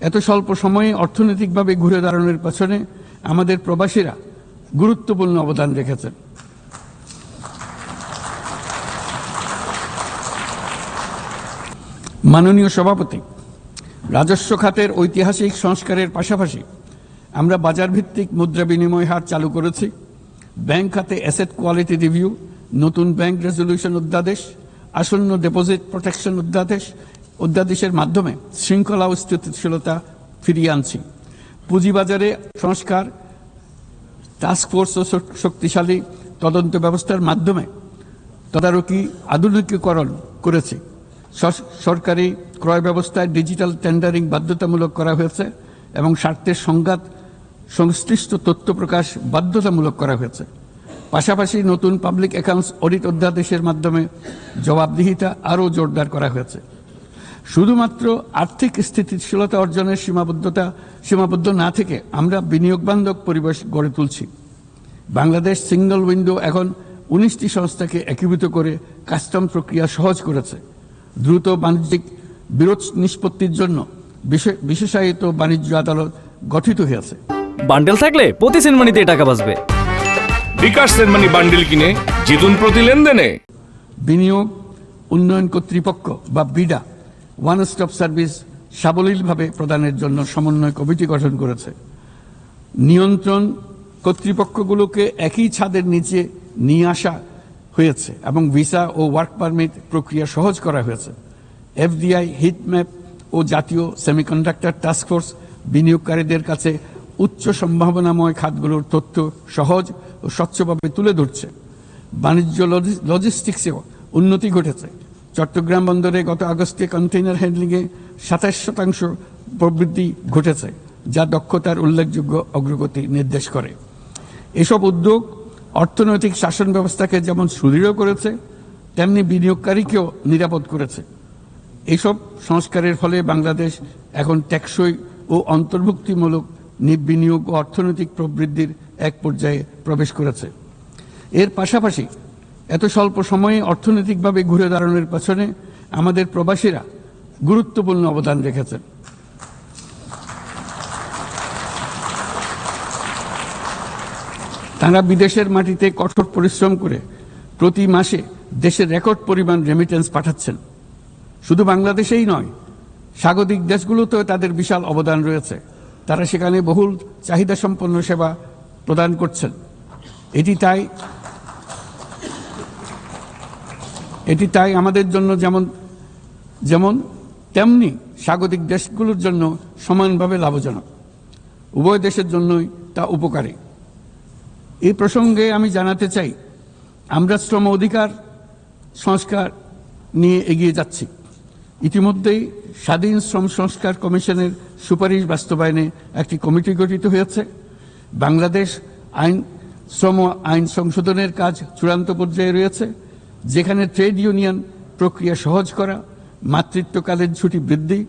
এত স্বল্প সময়ে অর্থনৈতিকভাবে ঘুরে দাঁড়ানোর পেছনে আমাদের প্রবাসীরা গুরুত্বপূর্ণ অবদান রেখেছেন। মাননীয় সভাপতি, রাজস্ব খাতের ঐতিহাসিক সংস্কারের পাশাপাশি আমরা বাজার ভিত্তিক মুদ্রা বিনিময় হার চালু করেছি, ব্যাংক খাতে অ্যাসেট কোয়ালিটি রিভিউ, নতুন ব্যাংক রেজলিউশন অধ্যাদেশ, আসন্ন ডিপোজিট প্রোটেকশন অধ্যাদেশ অধ্যাদেশের মাধ্যমে শৃঙ্খলা ও স্থিতিশীলতা ফিরিয়ে আনছি। পুঁজিবাজারে সংস্কার টাস্ক ফোর্স ও শক্তিশালী তদন্ত ব্যবস্থার মাধ্যমে তদারকি আধুনিকীকরণ করেছে। সরকারি ক্রয় ব্যবস্থায় ডিজিটাল টেন্ডারিং বাধ্যতামূলক করা হয়েছে এবং স্বার্থের সংঘাত, সংশ্লিষ্ট তথ্য প্রকাশ বাধ্যতামূলক করা হয়েছে। পাশাপাশি নতুন পাবলিক অ্যাকাউন্টস অডিট অধ্যাদেশের মাধ্যমে জবাবদিহিতা আরও জোরদার করা হয়েছে। শুধুমাত্র আর্থিক স্থিতিশীলতা অর্জনের সীমাবদ্ধতা সীমাবদ্ধ না থেকে আমরা বিনিয়োগ বান্ধব পরিবেশ গড়ে তুলছি। বাংলাদেশ সিঙ্গল উইন্ডো এখন উনিশটি সংস্থাকে একীভূত করে কাস্টম প্রক্রিয়া সহজ করেছে। দ্রুত বাণিজ্যিক বিরোধ নিষ্পত্তির জন্য বিশে- বিশেষায়িত বাণিজ্য আদালত গঠিত হয়েছে। বান্ডেল থাকলে প্রতি সেনমানিতে টাকা বাঁচবে। বিকাশ সেনমানি বান্ডেল কিনে জিতুন প্রতি লেনদেনে। বিনিয়োগ উন্নয়ন কর্তৃপক্ষ বা বিডা ওয়ান স্টপ সার্ভিস সাবলীলভাবে প্রদানের জন্য সমন্বয় কমিটি গঠন করেছে। নিয়ন্ত্রণ কর্তৃপক্ষগুলোকে একই ছাদের নিচে নিয়ে আসা হয়েছে এবং ভিসা ও ওয়ার্ক পারমিট প্রক্রিয়া সহজ করা হয়েছে। এফডিআই, হিটম্যাপ ও জাতীয় সেমিকন্ডাক্টর টাস্কফোর্স বিনিয়োগকারীদের কাছে উচ্চ সম্ভাবনাময় খাতগুলোর তথ্য সহজ ও স্বচ্ছভাবে তুলে ধরছে। বাণিজ্য লজিস্টিক্সেও উন্নতি ঘটেছে। চট্টগ্রাম বন্দরে গত আগস্টে কন্টেইনার হ্যান্ডলিংয়ে সাতাশ শতাংশ প্রবৃদ্ধি ঘটেছে, যা দক্ষতার উল্লেখযোগ্য অগ্রগতি নির্দেশ করে। এসব উদ্যোগ অর্থনৈতিক শাসন ব্যবস্থাকে যেমন সুদৃঢ় করেছে, তেমনি বিনিয়োগকারীকেও নিরাপদ করেছে। এইসব সংস্কারের ফলে বাংলাদেশ এখন টেকসই ও অন্তর্ভুক্তিমূলক বিনিয়োগ ও অর্থনৈতিক প্রবৃদ্ধির এক পর্যায়ে প্রবেশ করেছে। এর পাশাপাশি এত স্বল্প সময়ে অর্থনৈতিকভাবে ঘুরে দাঁড়ানোর পেছনে আমাদের প্রবাসীরা গুরুত্বপূর্ণ অবদান রেখেছেন। তারা বিদেশের মাটিতে কঠোর পরিশ্রম করে প্রতি মাসে দেশের রেকর্ড পরিমাণ রেমিটেন্স পাঠাচ্ছেন। শুধু বাংলাদেশেই নয়, স্বাগতিক দেশগুলোতেও তাদের বিশাল অবদান রয়েছে। তারা সেখানে বহুল চাহিদা সম্পন্ন সেবা প্রদান করছেন। এটি তাই এটি তাই আমাদের জন্য যেমন যেমন তেমনি স্বাগতিক দেশগুলোর জন্য সমানভাবে লাভজনক। উভয় দেশের জন্যই তা উপকারী। এই প্রসঙ্গে আমি জানাতে চাই, আমরা শ্রম অধিকার, সংস্কার নিয়ে এগিয়ে যাচ্ছি। ইতিমধ্যেই স্বাধীন শ্রম সংস্কার কমিশনের সুপারিশ বাস্তবায়নে একটি কমিটি গঠিত হয়েছে। বাংলাদেশ আইন, শ্রম আইন সংশোধনের কাজ চূড়ান্ত পর্যায়ে রয়েছে। যেখানে ট্রেড ইউনিয়ন প্রক্রিয়া সহজ করা, মাতৃত্বকালের ছুটি বৃদ্ধি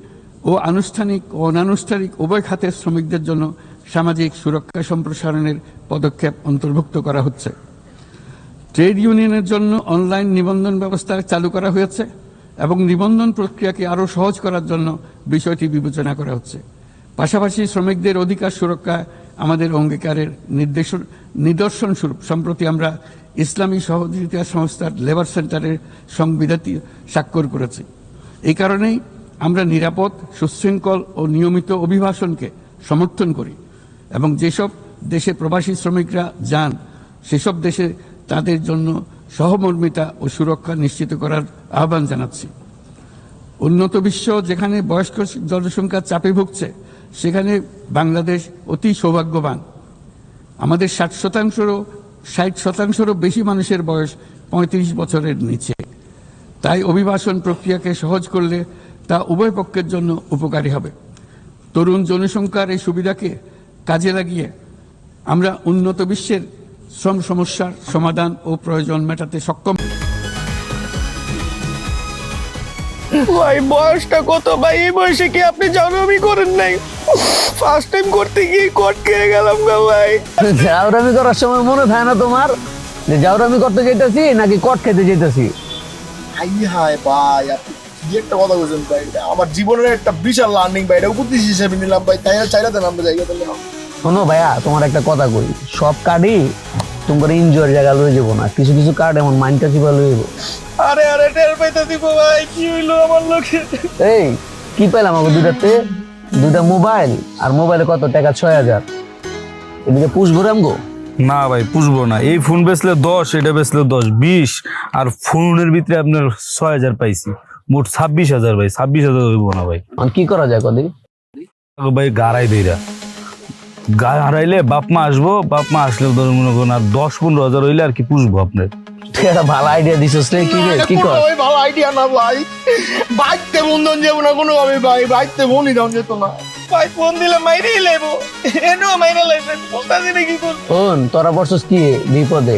ও আনুষ্ঠানিক ও অনানুষ্ঠানিক উভয় খাতের শ্রমিকদের জন্য সামাজিক সুরক্ষা সম্প্রসারণের পদক্ষেপ অন্তর্ভুক্ত করা হচ্ছে। ট্রেড ইউনিয়নের জন্য অনলাইন নিবন্ধন ব্যবস্থা চালু করা হয়েছে এবং নিবন্ধন প্রক্রিয়াকে আরও সহজ করার জন্য বিষয়টি বিবেচনা করা হচ্ছে। পাশাপাশি শ্রমিকদের অধিকার সুরক্ষা আমাদের অঙ্গীকারের নির্দেশ নিদর্শন স্বরূপ সম্প্রতি আমরা ইসলামী সহযোগিতা সংস্থার লেবার সেন্টারের সংবিধানটি স্বাক্ষর করেছে। এই কারণেই আমরা নিরাপদ, সুশৃঙ্খল ও নিয়মিত অভিবাসনকে সমর্থন করি এবং যেসব দেশে প্রবাসী শ্রমিকরা যান, সেসব দেশে তাদের জন্য সহমর্মিতা ও সুরক্ষা নিশ্চিত করার আহ্বান জানাচ্ছি। উন্নত বিশ্ব যেখানে বয়স্ক জনসংখ্যার চাপে ভুগছে, সেখানে বাংলাদেশ অতি সৌভাগ্যবান। আমাদের ষাট শতাংশরও ষাট শতাংশেরও বেশি মানুষের বয়স পঁয়ত্রিশ বছরের নিচে। তাই অভিবাসন প্রক্রিয়াকে সহজ করলে তা উভয় পক্ষের জন্য উপকারী হবে। তরুণ জনসংখ্যার এই সুবিধাকে কাজে লাগিয়ে আমরা উন্নত বিশ্বের শ্রম সমস্যার সমাধান ও প্রয়োজন মেটাতে সক্ষম। বয়সটা কত? ভাই, এই বয়সে কি আপনি জানামি করেন নাই? ফার্স্ট টাইম করতে গিয়ে কট খেয়ে গেলাম গা ভাই। জাউরামি করার সময় মনে থাকে না তোমার? যে জাউরামি করতে যেতেছি নাকি কট খেতে যেতেছি হাই হায় ভাই আপনি কি একটা কথা বলছেন ভাই? আমার জীবনের একটা বিশাল লার্নিং ভাই এটা উপদেশ হিসেবে নিলাম ভাই তাই চাইলে দেন আমরা জায়গা দিলে শোনো ভাইয়া তোমার একটা কথা কই সব কার্ডই তোমার ইনজয়ের জায়গা লয়ে যাব না কিছু কিছু কার্ড এমন মাইন্ডটা চিপা লয়ে যাব? আরে আরে টের পাইতে দিব ভাই কি হইল আমার লোকে? এই কি পেলাম আমাকে দুইটাতে? দুইটা মোবাইল আর মোবাইলে কত? টাকা ছয় হাজার। এদিকে পুষবো রামগো না ভাই পুষবো না। এই ফোন বেচলে দশ এটা বেচলে দশ বিশ আর ফোনের ভিতরে আপনার ছয় হাজার পাইছি। মোট ছাব্বিশ হাজার ভাই ছাব্বিশ হাজার হইব না ভাই। কি করা যায় কদিন? ভাই গাড়াই দেইরা গা হারাইলে বাপ মা আসব বাপ মা আসলে ধরে মনে করুন আর দশ পনেরো হাজার হইলে আর কি পুষবো আপনার তুই একটা ভালো আইডিয়া দিছিস রে কি রে কি কর? ভালো আইডিয়া না ভাই। বাইকতে বন্ধন যাব না কোনো ভাবে ভাই বাইকতে মনই দাম যেত না। ভাই ফোন দিলে মাইরে লেবো এনো মাইরে লাইছে বলতাছি না কি করব? ফোন তোরা বর্ষস কি বিপদে?